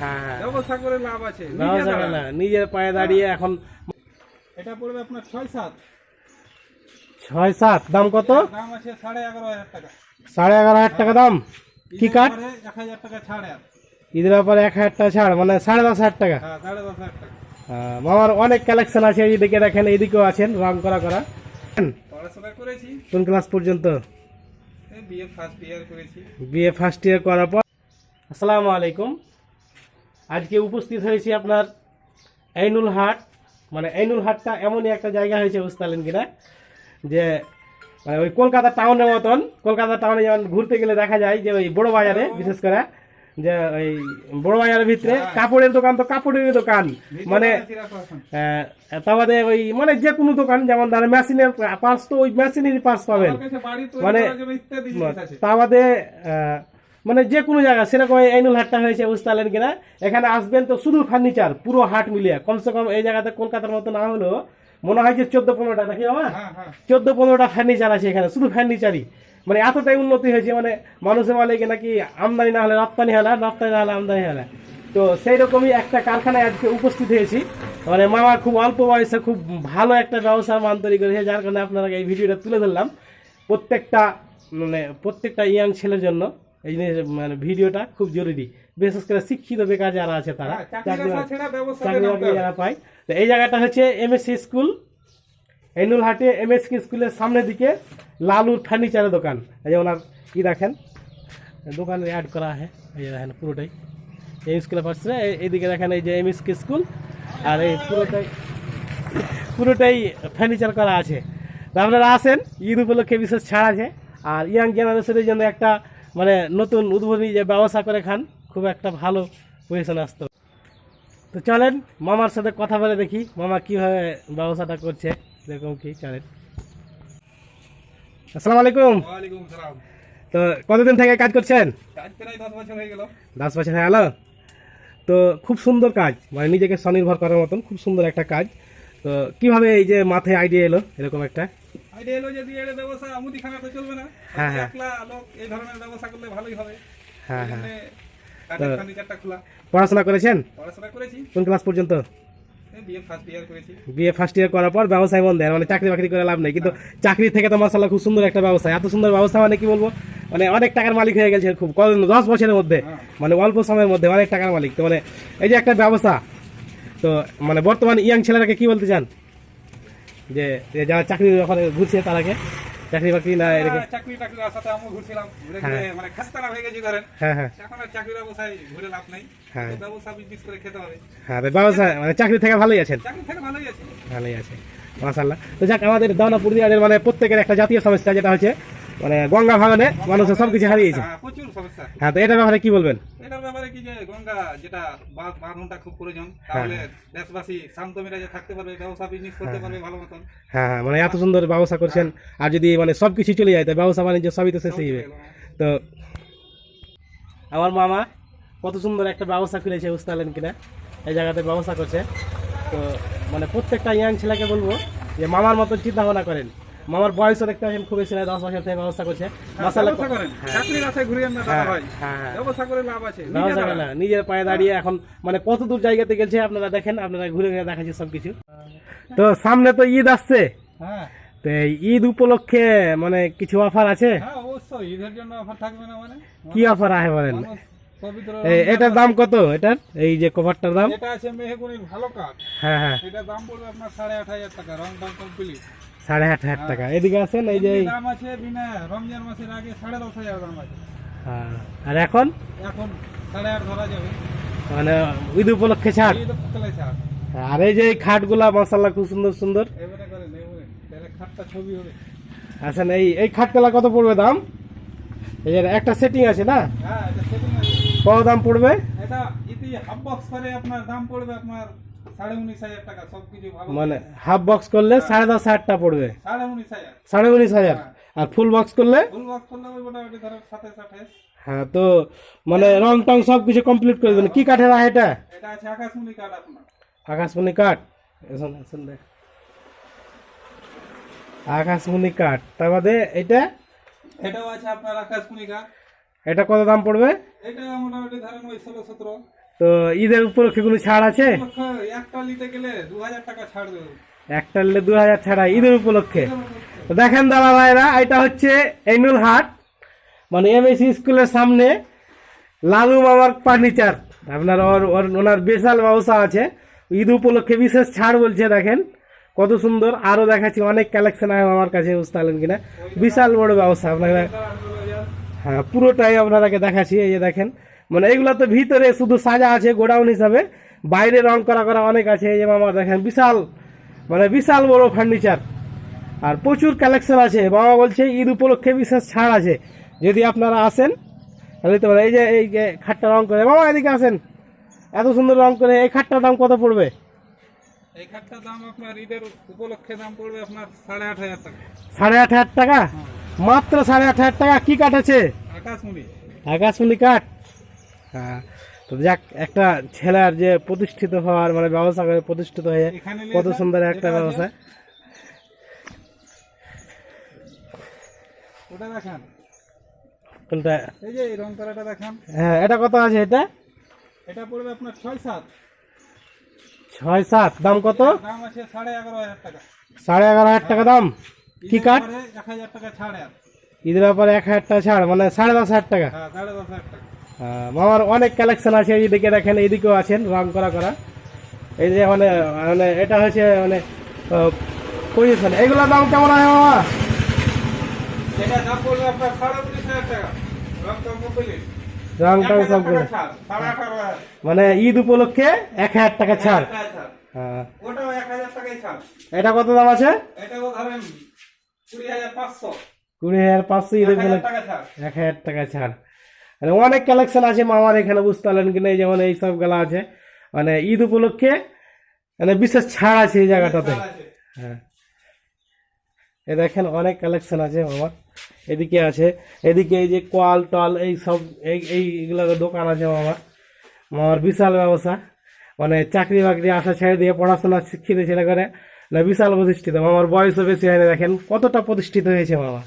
হ্যাঁ। ব্যবসা করে লাভ আছে। নাও নিজে যাবে দাঁড়ান। না নিজের পায়ে দাঁড়িয়ে এখন এটা পড়বে আপনার ছয় সাত। ছয় সাত। দাম কত? দাম আছে সাড়ে এগারো হাজার টাকা। সাড়ে এগারো হাজার টাকা দাম। কি কাঠ? এক হাজার টাকা ছাড় ঈদের ব্যাপারে এক হাজার টাকা ছাড় মানে সাড়ে দশ হাজার টাকা। হ্যাঁ সাড়ে দশ হাজার টাকা। হ্যাঁ, মামার অনেক কালেকশন আছে এইদিকে দেখেন এইদিকেও আছেন রং করা করা। পড়াশোনা করেছি। কোন ক্লাস পর্যন্ত? বিএ ফার্স্ট ইয়ার করেছি। বিএ ফার্স্ট ইয়ার করার পর। আসসালামু আলাইকুম। আজকে উপস্থিত হয়েছি আপনার আইনুল হাট। মানে আইনুল হাটটা এমনই একটা জায়গা হয়েছে বুঝতে পারলেন কিনা যে মানে ওই কলকাতা টাউনের মতন কলকাতা টাউনে যেমন ঘুরতে গেলে দেখা যায় যে ওই বড় বাজারে বিশেষ করে যে ওই বড় বাজারের ভিতরে কাপড়ের দোকান তো কাপড়েরই দোকান। মানে আহ, তার বাদে ওই মানে যে কোনো দোকান যেমন ধরেন মেশিনের পার্স তো ওই মেশিনেরই পার্স পাবেন। মানে- করার মানে যে কোনো জায়গা সেরকম এই অ্যানুয়াল হাটটা হয়েছে বুঝতে পারলেন কিনা? এখানে আসবেন তো শুধু ফার্নিচার পুরো হাট মিলিয়ে। কমসে কম এই জায়গাতে কলকাতার মতো না হলেও মনে হয় যে চোদ্দ পনেরোটা নাকি বাবা? হ্যাঁ হ্যাঁ। চোদ্দ পনেরোটা ফার্নিচার আছে এখানে শুধু ফার্নিচারই মানে এতটাই উন্নতি হয়েছে মানে মানুষের বলে কি নাকি আমদানি না হলে রপ্তানি হলে রপ্তানি না হলে আমদানি হলে। তো সেই রকমই একটা কারখানায় আজকে উপস্থিত হয়েছি। মানে মামা খুব অল্প বয়সে খুব ভালো একটা ব্যবসার মান তৈরি করেছে যার কারণে আপনারা এই ভিডিওটা তুলে ধরলাম। প্রত্যেকটা মানে প্রত্যেকটা ইয়াং ছেলের জন্য। এই জিনিস মানে ভিডিওটা খুব জরুরি। বিশেষ করে শিক্ষিত বেকার যারা আছে তারা হ্যাঁ, চাকরি বাকরি যারা পায়। তো এই জায়গাটা হচ্ছে এমএসসি স্কুল। এনুল হাটে এমএসকে স্কুলের সামনের দিকে লালুর ফার্নিচারের দোকান। এই যে ওনার কি দেখেন দোকানে অ্যাড করা আছে। এই দেখেন পুরোটাই। এই স্কুলের পাশে এই- এইদিকে দেখেন এই যে এমএসকে স্কুল। আর এই পুরোটাই পুরোটাই ফার্নিচার করা আছে। আপনারা আসেন ঈদ উপলক্ষে বিশেষ ছাড় আছে। আর ইয়াং জেনারেশনের জন্য একটা মানে নতুন উদ্বোধনী যে ব্যবসা করে খান খুব একটা ভালো পজিশনে আসতো তো চলেন মামার সাথে কথা বলে দেখি মামা কীভাবে ব্যবসাটা করছে এরকম কি চলেন আসসালামু আলাইকুম। তো কতদিন থেকে কাজ করছেন? কাজ প্রায় দশ বছর হয়ে গেল। দশ বছর হয়ে গেল? তো খুব সুন্দর কাজ মানে নিজেকে স্বনির্ভর করার মতন খুব সুন্দর একটা কাজ। তো কীভাবে এই যে মাথায় আইডিয়া এলো এরকম একটা? আইডিয়া এলো যদি এটা ব্যবসা মুদিখানা তো চলবে না। হ্যাঁ, হ্যাঁ। একলা লোক এই ধরনের ব্যবসা করলে ভালোই হবে। হ্যাঁ হ্যাঁ। পড়াশোনা করেছেন? পড়াশোনা করেছি। কোন ক্লাস পর্যন্ত? BA first year first year করার পর ব্যবসায় দেয় মানে চাকরি বাকরি করে লাভ নেই। কিন্তু চাকরি থেকে তো মাসাল্লাহ খুব সুন্দর একটা ব্যবসা। এত সুন্দর ব্যবসা মানে কি বলব? মানে অনেক টাকার মালিক হয়ে গেছে খুব। কত দশ বছরের মধ্যে মানে অল্প সময়ের মধ্যে অনেক টাকার মালিক। তো মানে এই যে একটা ব্যবসা তো মানে বর্তমান ইয়াং ছেলেরাকে কি বলতে চান? যে যারা চাকরি ওখানে ঘুরছে তারাকে চাকরি বাকরি না এরকম হ্যাঁ, চাকরি টাকরির আশাতে আমি ঘুরছিলাম। ঘুরে ঘুরে মানে খাস্তানা হয়ে গেছি ধরেন হ্যাঁ হ্যাঁ। এখন আর চাকরির ব্যবসায় ঘুরে লাভ নেই। হ্যাঁ। ব্যবসা বিজনেস করে খেতে হবে। হ্যাঁ ব্যবসা মানে চাকরি থেকে ভালোই আছেন। চাকরি থেকে ভালোই আছে। ভালোই আছে মাসাল্লাহ তো যাক আমাদের দানাপুর দিয়াদের মানে প্রত্যেকের একটা জাতীয় সমস্যা যেটা হচ্ছে মানে গঙ্গা ভাঙনে মানুষের সব কিছু হারিয়েছে। হ্যাঁ, প্রচুর সমস্যা। হ্যাঁ তো এটার ব্যাপারে কি বলবেন? কি যে গঙ্গা যেটা বাঁধ বাঁধনটা খুব প্রয়োজন তাহলে দেশবাসী শান্ত মেরাজে থাকতে পারবে ব্যবসা বিজনেস করতে পারবে ভালো মতন। হ্যাঁ হ্যাঁ মানে এত সুন্দর ব্যবসা করছেন আর যদি মানে সব কিছু চলে যায় তো ব্যবসা বাণিজ্য সবই তো শেষ হয়ে তো আমার মামা কত সুন্দর একটা ব্যবসা খুলেছে বুঝতে পারলেন কিনা? এই জায়গাতে ব্যবসা করছে। তো মানে প্রত্যেকটা ইয়াং ছেলেকে বলব যে মামার মতন চিন্তা ভাবনা করেন। মামার বয়সও দেখতে পাচ্ছেন খুব বেশি দশ বছর থেকে ব্যবস্থা করছে। নিজের পায়ে দাঁড়িয়ে এখন মানে কত দূর জায়গাতে গেছে আপনারা দেখেন আপনারা ঘুরে ঘুরে দেখাচ্ছি সব কিছু তো সামনে তো ঈদ আসছে। হ্যাঁ। তো ঈদ উপলক্ষে মানে কিছু অফার আছে? হ্যাঁ অবশ্যই। ঈদের জন্য অফার থাকবে না মানে। কি অফার আছে বলেন? এটার দাম কত এটার? এই যে কভারটার দাম? এটা আছে মেহগুনির ভালো কাঠ। হ্যাঁ হ্যাঁ। এটার দাম পড়বে আপনার সাড়ে আট হাজার টাকা। রং দাম কমপ্লিট। সাড়ে আট হাজার টাকা। এদিকে আছেন? এই যে এই দাম আছে বিনা রমজান মাসের আগে সাড়ে দশ হাজার দাম আছে। হ্যাঁ, আর এখন? এখন সাড়ে আট ধরা যাবে। মানে ঈদ উপলক্ষে ছাড়? পতলা আর এই যে খাটগুলা মাসাল্লাহ খুব সুন্দর সুন্দর। খাটটা ছবি হবে। আছেন এই এই খাটগুলা কত পড়বে দাম? এই যে একটা সেটিং আছে না? হ্যাঁ এটা সেটিং আছে। কত দাম পড়বে? এটা হাফ বক্স করে আপনার দাম পড়বে আপনার হাজার মানে হাফ বক্স করলে সাড়ে দশ হাজারটা পড়বে। সাড়ে উনিশ হাজার। হাজার। আর ফুল বক্স করলে? ফুল বক্স করলে মোটামুটি ধরো সাতাশ আঠাশ। হ্যাঁ তো মানে রং টং সব কিছু কমপ্লিট করে দেবেন। কি কাঠের এটা? এটা আছে আকাশমণি কাঠ আকাশমণি কাঠ? তার বাদে এটা? এটাও আছে আপনার আকাশমণি কাঠ। এটা কত দাম পড়বে? এটা মোটামুটি ধরেন ওই ষোলো সতেরো। তো ঈদের উপলক্ষে কোনো ছাড় আছে? একটা নিতে গেলে দু হাজার টাকা ছাড় দেবো। একটা নিলে দু হাজার ছাড়া ঈদের উপলক্ষে। দেখেন দাদা ভাইরা এটা হচ্ছে এনুল হাট মানে এমএসি স্কুলের সামনে লালু মামার ফার্নিচার। আপনার ওর ওর ওনার বিশাল ব্যবসা আছে। ঈদ উপলক্ষে বিশেষ ছাড় বলছে দেখেন। কত সুন্দর আরও দেখাচ্ছি অনেক কালেকশন আছে আমার কাছে বুঝতে পারলেন কিনা? বিশাল বড় ব্যবসা আপনারা হ্যাঁ পুরোটাই আপনারাকে দেখাচ্ছি এই যে দেখেন। মানে এগুলো তো ভিতরে শুধু সাজা আছে গোডাউন হিসাবে। বাইরে রং করা করা অনেক আছে এই যে মামা দেখেন বিশাল মানে বিশাল বড় ফার্নিচার আর প্রচুর কালেকশন আছে। বাবা বলছে ঈদ উপলক্ষে বিশেষ ছাড় আছে। যদি আপনারা আসেন তাহলে তো এই যে এই যে খাটটা রং করে বাবা এদিকে আসেন। এত সুন্দর রং করে এই খাটটার দাম কত পড়বে? এই খাটটার দাম আপনার ঈদের উপলক্ষে দাম পড়বে আপনার সাড়ে আট হাজার টাকা। সাড়ে আট হাজার টাকা? মাত্র সাড়ে আট হাজার টাকা? কি কাঠ আছে? আকাশমণি। আকাশমণি কাঠ। হ্যাঁ তো যাক একটা ছেলের যে প্রতিষ্ঠিত হওয়ার মানে ব্যবসা করে প্রতিষ্ঠিত হয়ে কত সুন্দর একটা ব্যবসা। ওটা দেখান। কোনটা? এই যে রং করাটা দেখান। হ্যাঁ এটা কত আছে এটা? এটা পড়বে আপনার ছয় সাত। ছয় সাত দাম কত? দাম আছে সাড়ে এগারো হাজার টাকা। সাড়ে এগারো হাজার টাকা দাম। কি কাঠ? ঈদের পরে এক হাজার টাকা ছাড় ঈদের ব্যাপারে এক হাজার টাকা ছাড় মানে সাড়ে দশ হাজার টাকা। হ্যাঁ সাড়ে দশ হাজার টাকা। মামার অনেক কালেকশন আছে এইদিকে দেখেন এইদিকেও আছেন রং করা করা। এই যে মানে মানে এটা হচ্ছে মানে পজিশন এগুলোর দাম কেমন আছে মামা? রং টং মানে ঈদ উপলক্ষে এক হাজার টাকা ছাড়। হ্যাঁ। এটা কত দাম আছে? কুড়ি হাজার পাঁচশো। ঈদ উপলক্ষে এক হাজার টাকা ছাড়। মানে অনেক কালেকশন আছে মামার এখানে বুঝতে পারলেন কিনা এই যেমন এই সবগুলা আছে। মানে ঈদ উপলক্ষে মানে বিশেষ ছাড় আছে এই জায়গাটাতে। হ্যাঁ। এ দেখেন অনেক কালেকশন আছে মামার। এদিকে আছে এদিকে এই যে কোয়াল টল এই সব এই এইগুলোর দোকান আছে মামার। মামার বিশাল ব্যবসা। মানে চাকরি বাকরি আশা ছেড়ে দিয়ে পড়াশোনা শিক্ষিত ছেলে করে। না বিশাল প্রতিষ্ঠিত। মামার বয়সও বেশি হয়নি দেখেন কতটা প্রতিষ্ঠিত হয়েছে মামা।